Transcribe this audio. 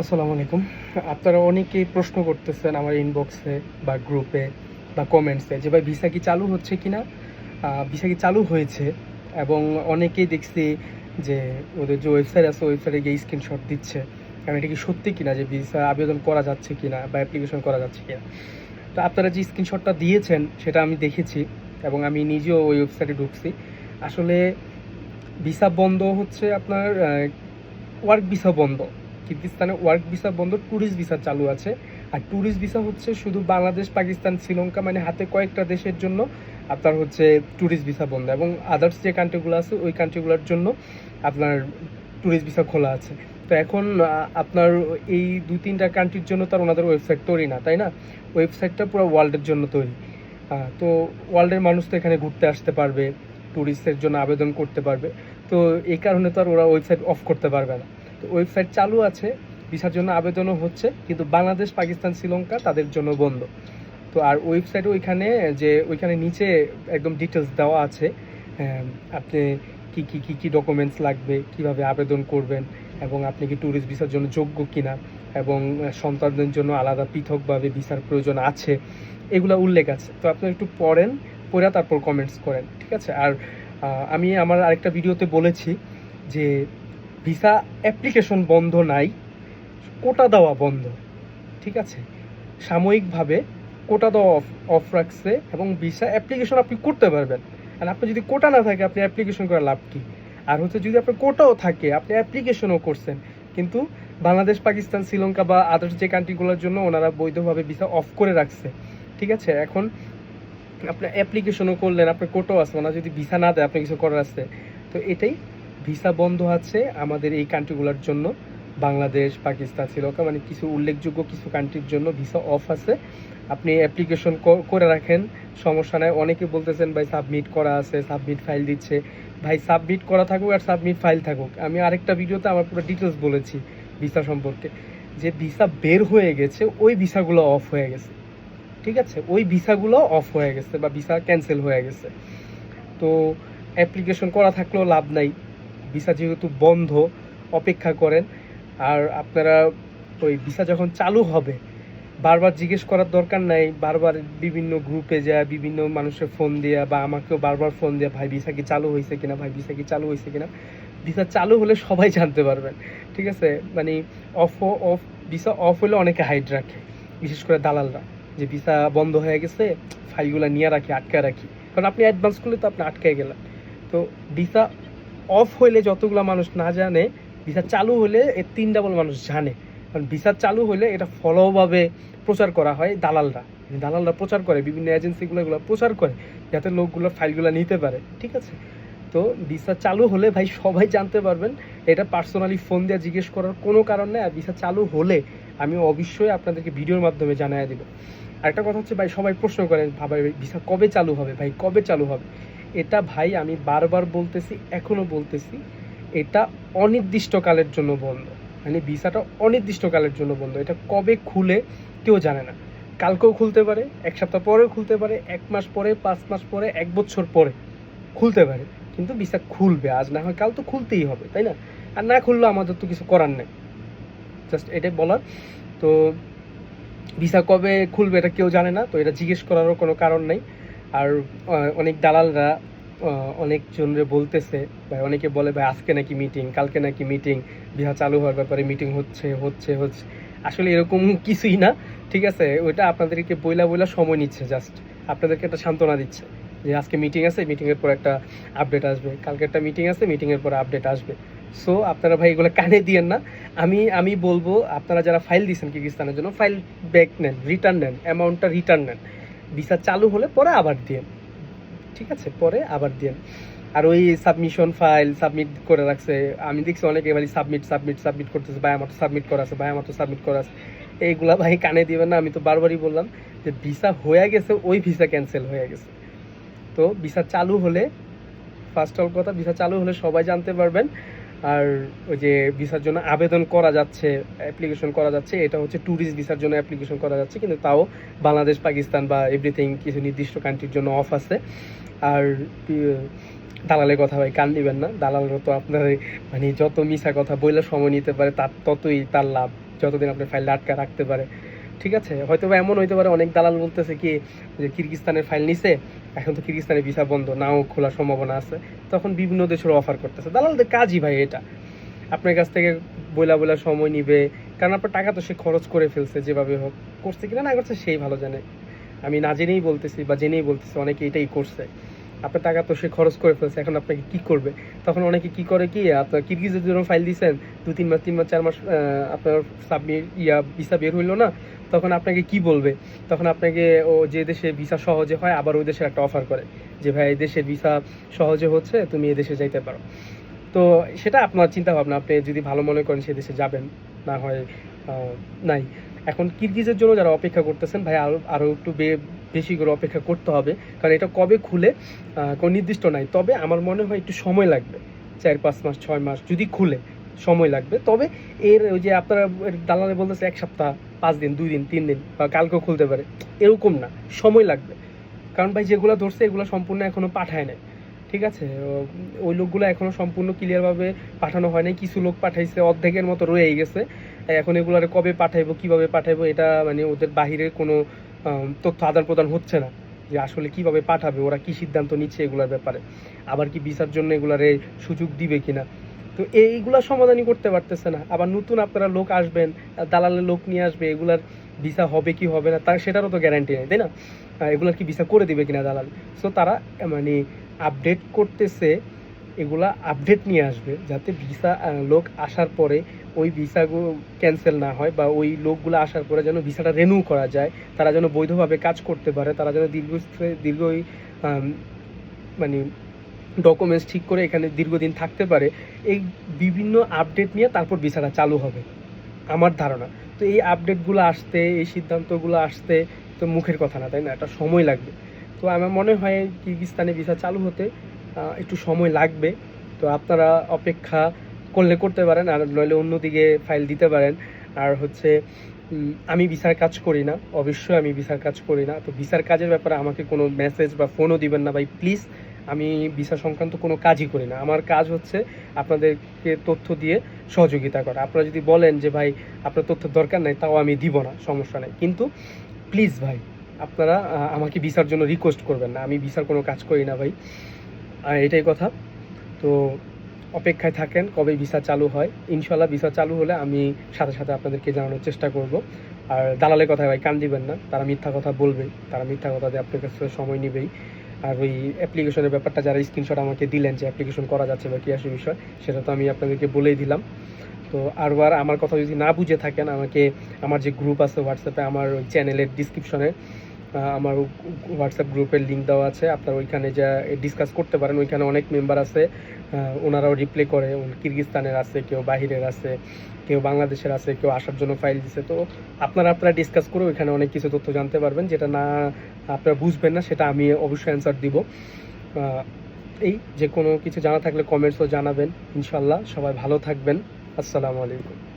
আসসালামু আলাইকুম। আপনারা অনেকেই প্রশ্ন করতেছেন আমার ইনবক্সে বা গ্রুপে বা কমেন্টসে যে ভাই ভিসা কি চালু হচ্ছে কি না ভিসা কি চালু হয়েছে? এবং অনেকেই দেখছি যে ওদের যে ওয়েবসাইট আছে ওয়েবসাইটে গিয়ে স্ক্রিনশট দিচ্ছে। কারণ এটা কি সত্যি কিনা যে ভিসা আবেদন করা যাচ্ছে কিনা বা অ্যাপ্লিকেশন করা যাচ্ছে কিনা? তো আপনারা যে স্ক্রিনশটটা দিয়েছেন, সেটা আমি দেখেছি এবং আমি নিজেও ওই ওয়েবসাইটে ঢুকছি। আসলে ভিসা বন্ধ হচ্ছে আপনার ওয়ার্ক ভিসা বন্ধ। কিরগিস্তানে ওয়ার্ক ভিসা বন্ধ ট্যুরিস্ট ভিসা চালু আছে। আর ট্যুরিস্ট ভিসা হচ্ছে শুধু বাংলাদেশ, পাকিস্তান, শ্রীলঙ্কা মানে হাতে কয়েকটা দেশের জন্য আপনার হচ্ছে ট্যুরিস্ট ভিসা বন্ধ। এবং আদার্স যে কান্ট্রিগুলো আছে, ওই কান্ট্রিগুলোর জন্য আপনার ট্যুরিস্ট ভিসা খোলা আছে। তো এখন আপনার এই দুই তিনটা কান্ট্রির জন্য তার ওনাদের ওয়েবসাইট তৈরি না, তাই না? ওয়েবসাইটটা পুরো ওয়ার্ল্ডের জন্য তৈরি। তো ওয়ার্ল্ডের মানুষ তো এখানে ঘুরতে আসতে পারবে ট্যুরিস্টের জন্য আবেদন করতে পারবে। তো এই কারণে তো আর ওরা ওয়েবসাইট অফ করতে পারবে না। ওয়েবসাইট চালু আছে, ভিসার জন্য আবেদনও হচ্ছে, কিন্তু বাংলাদেশ, পাকিস্তান, শ্রীলঙ্কা তাদের জন্য বন্ধ। তো আর ওয়েবসাইটে ওইখানে, যে ওইখানে নিচে একদম ডিটেলস দেওয়া আছে আপনি কি কি কি কি ডকুমেন্টস লাগবে, কীভাবে আবেদন করবেন, এবং আপনি কি ট্যুরিস্ট ভিসার জন্য যোগ্য কিনা, এবং সন্তানদের জন্য আলাদা পৃথকভাবে ভিসার প্রয়োজন আছে, এগুলো উল্লেখ আছে। তো আপনি একটু পড়েন, পড়ে তারপর কমেন্টস করেন, ঠিক আছে? আর আমি আমার আরেকটা ভিডিওতে বলেছি যে ভিসা অ্যাপ্লিকেশন বন্ধ নাই, কোটা দেওয়া বন্ধ, ঠিক আছে? সাময়িকভাবে কোটা দেওয়া অফ অফ রাখছে এবং ভিসা অ্যাপ্লিকেশন আপনি করতে পারবেন। আর আপনি যদি কোটা না থাকে, আপনি অ্যাপ্লিকেশন করার লাভ কি? আর হচ্ছে যদি আপনার কোটাও থাকে, আপনি অ্যাপ্লিকেশনও করছেন, কিন্তু বাংলাদেশ, পাকিস্তান, শ্রীলঙ্কা বা আদার্স যে কান্ট্রিগুলোর জন্য ওনারা বৈধভাবে ভিসা অফ করে রাখছে, ঠিক আছে? এখন আপনি অ্যাপ্লিকেশনও করলেন, আপনার কোটাও আছে, ওনারা যদি ভিসা না দেয়, আপনি কিছু করার আছে, তো এটাই ভিসা বন্ধ আছে আমাদের এই কান্ট্রিগুলোর জন্য। বাংলাদেশ, পাকিস্তান, শ্রীলঙ্কা মানে কিছু উল্লেখযোগ্য কিছু কান্ট্রির জন্য ভিসা অফ আছে। আপনি অ্যাপ্লিকেশন করে রাখেন, সমস্যা নাই। অনেকে বলতেছেন, ভাই সাবমিট করা আছে সাবমিট ফাইল দিচ্ছে। ভাই সাবমিট করা থাকুক আর সাবমিট ফাইল থাকুক। আমি আরেকটা ভিডিওতে আমার পুরো ডিটেলস বলেছি ভিসা সম্পর্কে। যে ভিসা বের হয়ে গেছে, ওই ভিসাগুলো অফ হয়ে গেছে। ঠিক আছে? ওই ভিসাগুলো অফ হয়ে গেছে বা ভিসা ক্যান্সেল হয়ে গেছে। তো অ্যাপ্লিকেশন করা থাকলেও লাভ নাই। ভিসা যেহেতু বন্ধ, অপেক্ষা করেন, আর আপনারা ওই ভিসা যখন চালু হবে, বারবার জিজ্ঞেস করার দরকার নাই, বারবার বিভিন্ন গ্রুপে যায়, বিভিন্ন মানুষের ফোন দেওয়া বা আমাকেও বারবার ফোন দেওয়া ভাই, ভিসা কি চালু হয়েছে কিনা? ভাই, ভিসা কি চালু হয়েছে কিনা? ভিসা চালু হলে সবাই জানতে পারবেন, ঠিক আছে? মানে অফ অফ ভিসা অফ হলে অনেকে হাইড রাখে, বিশেষ করে দালালরা, যে ভিসা বন্ধ হয়ে গেছে, ফাইলগুলো নিয়ে রাখি আটকায় রাখি। কারণ আপনি অ্যাডভান্স করলে তো আপনি আটকায় গেলেন। তো ভিসা অফ হইলে যতগুলো মানুষ না জানে, ভিসা চালু হলে এর তিন ডাবল মানুষ জানে। কারণ ভিসা চালু হলে এটা ফলোভাবে প্রচার করা হয় দালালরা। দালালরা প্রচার করে, বিভিন্ন এজেন্সিগুলো এগুলো প্রচার করে, যাতে লোকগুলো ফাইলগুলো নিতে পারে, ঠিক আছে? তো ভিসা চালু হলে ভাই সবাই জানতে পারবেন, এটা পার্সোনালি ফোন দিয়ে জিজ্ঞেস করার কোনো কারণ নেই, আর ভিসা চালু হলে আমি অবশ্যই আপনাদেরকে ভিডিওর মাধ্যমে জানাই দিব। আরেকটা কথা হচ্ছে ভাই, সবাই প্রশ্ন করেন ভাই, ভিসা কবে চালু হবে? ভাই, কবে চালু হবে? এটা ভাই আমি বারবার বলতেছি, এখনও বলতেছি, এটা অনির্দিষ্টকালের জন্য বন্ধ। মানে ভিসাটা অনির্দিষ্টকালের জন্য বন্ধ। এটা কবে খুলে কেউ জানে না। কালকেও খুলতে পারে, এক সপ্তাহ পরেও খুলতে পারে, এক মাস পরে, পাঁচ মাস পরে, এক বছর পরে খুলতে পারে। কিন্তু ভিসা খুলবে, আজ না হয় কাল তো খুলতেই হবে, তাই না? আর না খুললেও আমাদের তো কিছু করার নেই। জাস্ট এটাই বলার। তো ভিসা কবে খুলবে এটা কেউ জানে না, তো এটা জিজ্ঞেস করারও কোনো কারণ নেই। আর অনেক দালালরা আহ, অনেকজনরে বলতেছে ভাই অনেকে বলে ভাই আজকে নাকি মিটিং কালকে নাকি মিটিং ভিসা চালু হওয়ার ব্যাপারে মিটিং হচ্ছে হচ্ছে হচ্ছে। আসলে এরকম কিছুই না ঠিক আছে? ওইটা আপনাদেরকে বইলা বইলা সময় নিচ্ছে জাস্ট আপনাদেরকে একটা সান্ত্বনা দিচ্ছে যে আজকে মিটিং আছে মিটিংয়ের পর একটা আপডেট আসবে কালকে একটা মিটিং আছে মিটিংয়ের পর আপডেট আসবে। সো আপনারা ভাই এগুলো কানে দিয়েন না। আমি আমি বলব আপনারা যারা ফাইল দিয়েছেন কিরগিস্তানের জন্য ফাইল ব্যাক নেন রিটার্ন নেন অ্যামাউন্টটা রিটার্ন নেন। ভিসা চালু হলে পরে আবার দিয়েন ঠিক আছে? পরে আবার দিয়েন আর ওই সাবমিশন ফাইল সাবমিট করে রাখছে। আমি দেখছি অনেকে এবার সাবমিট সাবমিট সাবমিট করতেছে, ভাই আমার তো সাবমিট করা আছে, ভাই আমার তো সাবমিট করা আছে। এইগুলা ভাই কানে দিবেন না, আমি তো বারবারই বললাম যে ভিসা হয়ে গেছে, ওই ভিসা ক্যান্সেল হয়ে গেছে। তো ভিসা চালু হলে ফার্স্ট অল কথা, ভিসা চালু হলে সবাই জানতে পারবেন আর ওই যে ভিসার জন্য আবেদন করা যাচ্ছে অ্যাপ্লিকেশন করা যাচ্ছে, এটা হচ্ছে ট্যুরিস্ট ভিসার জন্য অ্যাপ্লিকেশন করা যাচ্ছে, কিন্তু তাও বাংলাদেশ, পাকিস্তান বা এভরিথিং কিছু নির্দিষ্ট কান্ট্রির জন্য অফ আছে। আর দালালের কথা ভাই, কান দিবেন না, দালালরা তো আপনার মানে যত মিশা কথা বইলে সময় নিতে পারে, তার ততই তার লাভ, যতদিন আপনার ফাইল আটকা রাখতে পারে। ঠিক আছে? হয়তো বা এমন হইতে পারে, অনেক দালাল বলতেছে কি, যে কিরগিস্তানের ফাইল নিছে, এখন তো কিরগিস্তানের ভিসা বন্ধ, নাও খোলার সম্ভাবনা আছে। তখন বিভিন্ন দেশের অফার করতেছে। দালালদের কাজই ভাই এটা। আপনার কাছ থেকে বইলা বইলা সময় নিবে, কারণ আপনার টাকা তো সে খরচ করে ফেলছে যেভাবে হোক। করছে কিনা না করছে সেই ভালো জানে। আমি না জেনেই বলতেছি বা জেনেই বলতেছি, অনেকে এটাই করছে। আপনার টাকা তো সে খরচ করে ফেলছে, এখন আপনাকে কি করবে? তখন অনেকে কি করে কি, আপনার কিরগিজের জন্য ফাইল দিয়েছেন দু, তিন মাস তিন মাস, চার মাস আপনার সাবমিট ইয়া ভিসা বের হইল না তখন আপনাকে কি বলবে? তখন আপনাকে ও যে দেশে ভিসা সহজে হয়, আবার ওই দেশের একটা অফার করে যে, ভাই, এই দেশে ভিসা সহজে হচ্ছে, তুমি এই দেশে যাইতে পারো। তো সেটা আপনার চিন্তা ভাবনা আপনি যদি ভালো মনে করেন সে দেশে যাবেন, না হয় নাই। এখন কিরগিজের জন্য যারা অপেক্ষা করতেছেন, ভাই আরও আরও একটু বে- বেশি করে অপেক্ষা করতে হবে, কারণ এটা কবে খুলে কোনো নির্দিষ্ট নাই। তবে আমার মনে হয় একটু সময় লাগবে, চার, পাঁচ মাস, ছয় মাস যদি খুলে, সময় লাগবে। তবে এর ওই যে আপনারা দালালে বলতেছে এক সপ্তাহ পাঁচ দিন, দুই দিন, তিন দিন বা কালকেও খুলতে পারে। এরকম না, সময় লাগবে। কারণ ভাই যেগুলো ধরছে, এগুলো সম্পূর্ণ এখনও পাঠায় নাই। ঠিক আছে? ওই লোকগুলো এখনও সম্পূর্ণ ক্লিয়ারভাবে পাঠানো হয় নাই। কিছু লোক পাঠাইছে, অর্ধেকের মতো রয়েই গেছে। এখন এগুলারে কবে পাঠাইবো, কীভাবে পাঠাইবো, এটা মানে ওদের বাহিরের কোনো তথ্য আদান প্রদান হচ্ছে না। যে আসলে কীভাবে পাঠাবে, ওরা কি সিদ্ধান্ত নিচ্ছে এগুলোর ব্যাপারে। আবার কি ভিসার জন্য এগুলারে সুযোগ দিবে কিনা? তো এইগুলা সমাধানই করতে পারতেছে না। আবার নতুন আপনারা লোক আসবেন, দালালের লোক নিয়ে আসবে, এগুলার ভিসা হবে কি হবে না, তার সেটারও তো গ্যারান্টি নেই, তাই না? এগুলার কি ভিসা করে দিবে কিনা দালাল? সো তারা মানে আপডেট করতেছে, এগুলা আপডেট নিয়ে আসবে, যাতে ভিসা লোক আসার পরে ওই ভিসাগুলো ক্যান্সেল না হয় বা ওই লোকগুলো আসার পরে যেন ভিসাটা রেনিউ করা যায়, তারা যেন বৈধভাবে কাজ করতে পারে, তারা যেন দীর্ঘ দীর্ঘ মানে ডকুমেন্টস ঠিক করে এখানে দীর্ঘদিন থাকতে পারে, এই বিভিন্ন আপডেট নিয়ে তারপর ভিসাটা চালু হবে, আমার ধারণা। তো এই আপডেটগুলো আসতে, এই সিদ্ধান্তগুলো আসতে তো মুখের কথা না, তাই না? একটা সময় লাগবে। তো আমার মনে হয় কিরগিস্তানে ভিসা চালু হতে একটু সময় লাগবে। তো আপনারা অপেক্ষা করলে করতে পারেন, আর নইলে অন্যদিকে ফাইল দিতে পারেন। আর হচ্ছে আমি ভিসার কাজ করি না, অবশ্যই আমি ভিসার কাজ করি না। তো ভিসার কাজের ব্যাপারে আমাকে কোনো মেসেজ বা ফোনও দিবেন না ভাই প্লিজ আমি ভিসা সংক্রান্ত কোনো কাজই করি না। আমার কাজ হচ্ছে আপনাদেরকে তথ্য দিয়ে সহযোগিতা করা। আপনারা যদি বলেন যে, ভাই, আপনার তথ্য দরকার নাই, তাও আমি দিব না, সমস্যা নেই। কিন্তু প্লিজ ভাই, আপনারা আমাকে ভিসার জন্য রিকোয়েস্ট করবেন না। আমি ভিসার কোনো কাজ করি না ভাই। এটাই কথা। তো অপেক্ষায় থাকেন কবে ভিসা চালু হয়। ইনশাল্লাহ ভিসা চালু হলে আমি সাথে সাথে আপনাদেরকে জানানোর চেষ্টা করব। আর দালালের কথা ভাই কান দিবেন না। তারা মিথ্যা কথা বলবে, তারা মিথ্যা কথা দিয়ে আপনার কাছে সময় নেবেই। আর ওই অ্যাপ্লিকেশনের ব্যাপারটা যারা স্ক্রিনশট আমাকে দিলেন যে অ্যাপ্লিকেশন করা যাচ্ছে বা কি আসে বিষয়, সেটা তো আমি আপনাদেরকে বলেই দিলাম। তো আরবার আমার কথা যদি না বুঝে থাকেন, আমাকে, আমার যে গ্রুপ আছে হোয়াটসঅ্যাপে আমার ওই চ্যানেলের ডিসক্রিপশনে আমার হোয়াটসঅ্যাপ গ্রুপের লিঙ্ক দেওয়া আছে। আপনারা ওইখানে যা ডিসকাস করতে পারেন, ওইখানে অনেক মেম্বার আছে। ওনারাও রিপ্লে করে কিরগিস্তানের আছে, কেউ বাহিরের আছে, কেউ বাংলাদেশের আছে, কেউ আসার জন্য ফাইল দিছে। তো আপনারা আপনারা ডিসকাস করে ওইখানে অনেক কিছু তথ্য জানতে পারবেন। যেটা না, আপনারা বুঝবেন না, সেটা আমি অবশ্যই অ্যান্সার দিব। এই যে কোনো কিছু জানা থাকলে কমেন্টসও জানাবেন ইনশাল্লাহ সবাই ভালো থাকবেন। আসসালামু আলাইকুম।